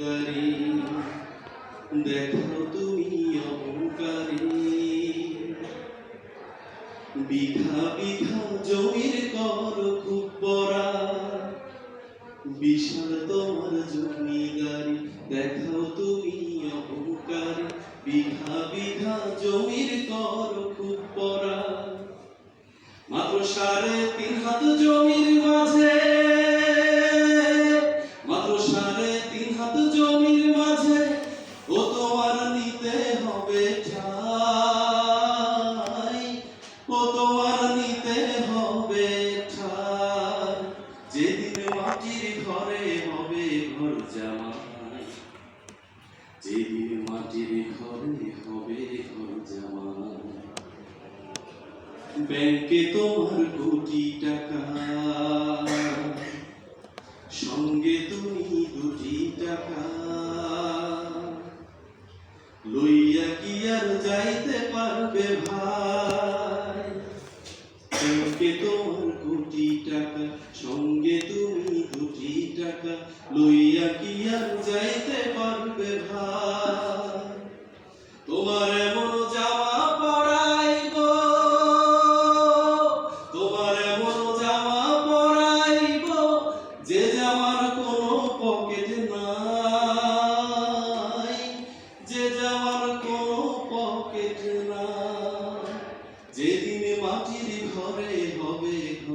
জমিদারি দেখো তুমি অহংকারী। বিঘা বিঘা জমির কর খুব বড়া বিশাল তোমার জমিদারি। দেখাও তুমি অহংকারী। বিঘা বিঘা জমির কর খুব পড়া। মাত্র সাড়ে তিন জমির মাঝে ও তোমার নিতে হবে ঠাই। ও তোমার ঘরে হবে ঘর জামাই। যেদিন মাটির ঘরে হবে ঘর জামাই। ব্যাংকে তোমার কোটি তুমি দুটি টাকা। লইয়া কি আর যাইতে পারবে ভাই? তোমার কোটি টাকা, সঙ্গে তুমি দুটি টাকা, লইয়া কি আর যাইতে পারবে ভাই? তোমার এমন জামা পরাইব তোমার এমন জামা পরাইব যে জামার